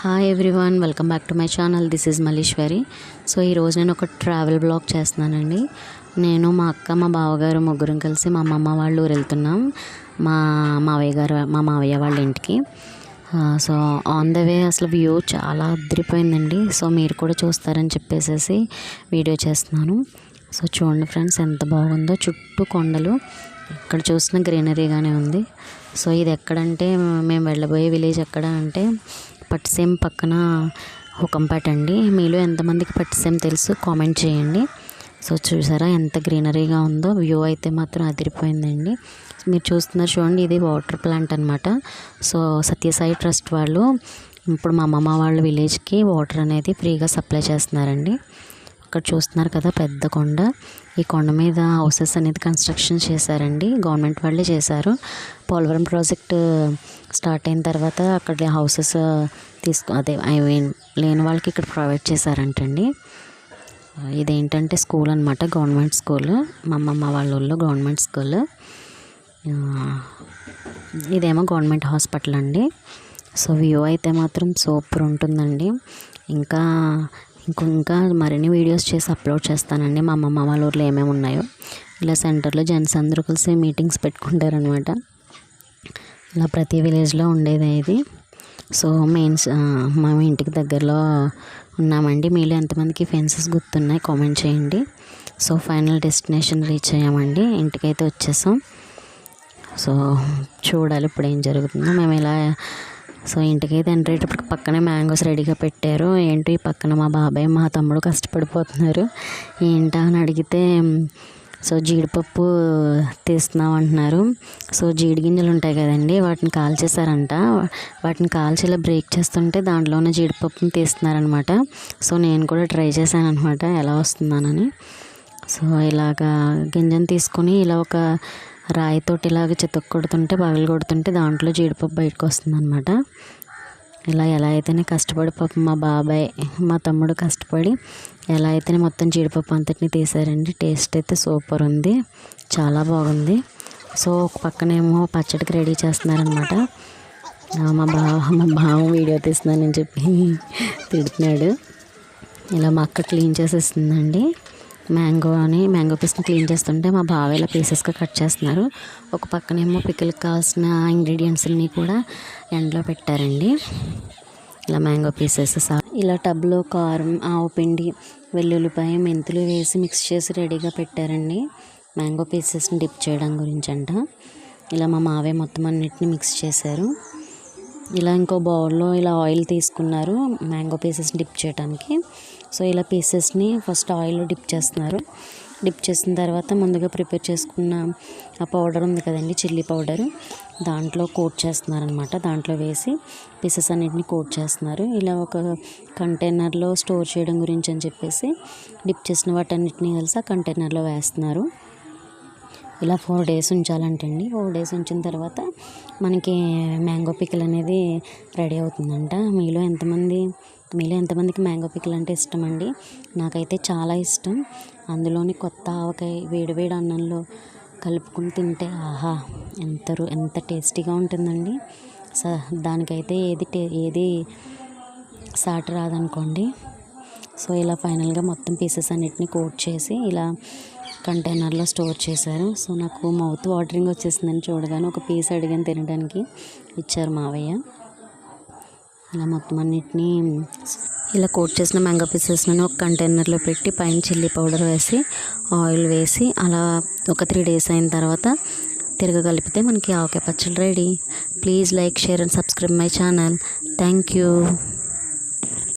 Hi everyone welcome back to my channel this is Malleswari so ఈరోజు నేను ఒక travel blog చేస్తున్నానండి. నేను మా అక్క మా బావగారు ముగ్గురం కలిసి మా అమ్మమ్మ వాళ్ళు ఊరు వెళ్తున్నాం. మా మావయ్య గారు మా మావయ్య వాళ్ళ ఇంటికి. సో ఆన్ ద వే అసలు వ్యూ చాలా అదిరిపోయిందండి. సో మీరు కూడా చూస్తారని చెప్పేసి వీడియో చేస్తున్నాను. సో చూడండి ఫ్రెండ్స్ ఎంత బాగుందో. చుట్టూ కొండలు. ఇక్కడ చూసిన గ్రీనరీగానే ఉంది. సో ఇది ఎక్కడంటే మేము వెళ్ళబోయే విలేజ్ ఎక్కడ అంటే పట్టిసీమ పక్కన హుకంపేట అండి. మీలో ఎంతమందికి పట్టిసీమ తెలుసు కామెంట్ చేయండి. సో చూసారా ఎంత గ్రీనరీగా ఉందో వ్యూ అయితే మాత్రం అదిరిపోయిందండి. మీరు చూస్తున్నారు చూడండి ఇది వాటర్ ప్లాంట్ అనమాట సో సత్యసాయి ట్రస్ట్ వాళ్ళు ఇప్పుడు మా అమ్మమ్మ వాళ్ళ విలేజ్కి వాటర్ అనేది ఫ్రీగా సప్లై చేస్తున్నారండి. అక్కడ చూస్తున్నారు కదా పెద్ద కొండ. ఈ కొండ మీద హౌసెస్ అనేది కన్స్ట్రక్షన్ చేశారండి. గవర్నమెంట్ వాళ్ళే చేశారు. పోలవరం ప్రాజెక్ట్ స్టార్ట్ అయిన తర్వాత అక్కడ హౌసెస్ తీసుకో అదే ఐ మీన్ లేని వాళ్ళకి ఇక్కడ ప్రొవైడ్ చేశారంటండి. ఇదేంటంటే స్కూల్ అనమాట గవర్నమెంట్ స్కూల్. మా అమ్మమ్మ వాళ్ళ ఊళ్ళో గవర్నమెంట్ స్కూల్. ఇదేమో గవర్నమెంట్ హాస్పిటల్ అండి. సో వ్యూ అయితే మాత్రం సూపర్ ఉంటుందండి. ఇంకా ఇంకో ఇంకా మరిన్ని వీడియోస్ చేసి అప్లోడ్ చేస్తానండి. మా అమ్మమ్మ వాళ్ళ ఊర్లో ఏమేమి ఉన్నాయో. ఇలా సెంటర్లో జెంట్స్ అందరూ కలిసి మీటింగ్స్ పెట్టుకుంటారనమాట ఇలా ప్రతి విలేజ్లో ఉండేది ఇది. సో మెయిన్ మా ఇంటికి దగ్గరలో ఉన్నామండి. మీలో ఎంతమందికి ఫెన్సెస్ గుర్తున్నాయి కామెంట్ చేయండి. సో ఫైనల్ డెస్టినేషన్ రీచ్ అయ్యామండి. ఇంటికైతే వచ్చేసాం. సో చూడాలి ఇప్పుడు ఏం జరుగుతుందో. మేము ఇలా సో ఇంటికైతే ఎంటర్ అయ్యేటప్పుడు పక్కనే మ్యాంగోస్ రెడీగా పెట్టారు. ఏంటి? ఈ పక్కన మా బాబాయ్ మా తమ్ముడు కష్టపడిపోతున్నారు. ఏంటా అని అడిగితే సో జీడిపప్పు తీస్తున్నాం అంటున్నారు సో జీడి గింజలు ఉంటాయి కదండి వాటిని కాల్చేసారంట వాటిని కాల్చి ఇలా బ్రేక్ చేస్తుంటే దాంట్లో ఉన్న జీడిపప్పుని తీస్తున్నారనమాట. సో నేను కూడా ట్రై చేశాను అనమాట ఎలా వస్తుందానని. సో ఇలాగా గింజను తీసుకొని ఇలా ఒక రాయితోటి ఇలాగ చితక్ కొడుతుంటే పగలు కొడుతుంటే దాంట్లో జీడిపప్పు బయటకు వస్తుంది అనమాట ఇలా ఎలా అయితేనే కష్టపడి పాపం మా బాబాయ్ మా తమ్ముడు కష్టపడి ఎలా అయితేనే మొత్తం జీడిపప్పు అంతటిని తీసారండి. టేస్ట్ అయితే సూపర్ ఉంది చాలా బాగుంది. సో ఒక పక్కనేమో పచ్చడికి రెడీ చేస్తున్నారనమాట మా బావ మా బావ వీడియో తీస్తున్నానని చెప్పి తిడుతున్నాడు. ఇలా మా అక్క క్లీన్ చేసేస్తుందండి. మ్యాంగోని మ్యాంగో పీస్ని క్లీన్ చేస్తుంటే మా బావ ఇలా పీసెస్గా కట్ చేస్తున్నారు. ఒక పక్కనేమో పికిల్కి కావాల్సిన ఇంగ్రీడియంట్స్ని కూడా ఎండలో పెట్టారండి. ఇలా మ్యాంగో పీసెస్ ఇలా టబ్లో కారం ఆవు పిండి వెల్లుల్లిపాయ మెంతులు వేసి మిక్స్ చేసి రెడీగా పెట్టారండి. మ్యాంగో పీసెస్ని డిప్ చేయడం గురించి అంట ఇలా మా మావే మొత్తం అన్నిటిని మిక్స్ చేశారు. ఇలా ఇంకో బౌల్లో ఇలా ఆయిల్ తీసుకున్నారు మ్యాంగో పీసెస్ డిప్ చేయడానికి సో ఇలా పీసెస్ని ఫస్ట్ ఆయిల్లో డిప్ చేస్తున్నారు. డిప్ చేసిన తర్వాత ముందుగా ప్రిపేర్ చేసుకున్న ఆ పౌడర్ ఉంది కదండి చిల్లీ పౌడర్. దాంట్లో కోట్ చేస్తున్నారనమాట. దాంట్లో వేసి పీసెస్ అన్నిటిని కోట్ చేస్తున్నారు. ఇలా ఒక కంటైనర్లో స్టోర్ చేయడం గురించి అని చెప్పేసి డిప్ చేసిన వాటన్నిటిని కలిసి ఆ కంటైనర్లో వేస్తున్నారు. ఇలా ఫోర్ డేస్ ఉంచాలంటండి. ఫోర్ డేస్ ఉంచిన తర్వాత మనకి మ్యాంగో పికిల్ అనేది రెడీ అవుతుందంట. మీలో ఎంతమంది మీలో ఎంతమందికి మ్యాంగో పికిల్ అంటే ఇష్టం అండి నాకైతే చాలా ఇష్టం. అందులోని కొత్త ఆవకాయ వేడివేడి అన్నంలో కలుపుకుని తింటే ఆహా ఎంత ఎంత టేస్టీగా ఉంటుందండి. స దానికైతే ఏది టే ఏది సాటి రాదనుకోండి. సో ఇలా ఫైనల్గా మొత్తం పీసెస్ అన్నిటిని కోట్ చేసి ఇలా కంటైనర్లో స్టోర్ చేశారు. సో నాకు మౌత్ వాటరింగ్ వచ్చేసిందని చూడగానే ఒక పీస్ అడిగాను తినడానికి. ఇచ్చారు మావయ్య. ఇలా మొత్తం అన్నిటినీ. ఇలా కోట్ చేసిన మ్యాంగో పీసెస్ని ఒక కంటైనర్లో పెట్టి పైన చిల్లీ పౌడర్ వేసి ఆయిల్ వేసి అలా ఒక త్రీ డేస్ అయిన తర్వాత తిరగగలిపితే మనకి ఆవకాయ పచ్చడి ready. Please like share and subscribe my channel. Thank you.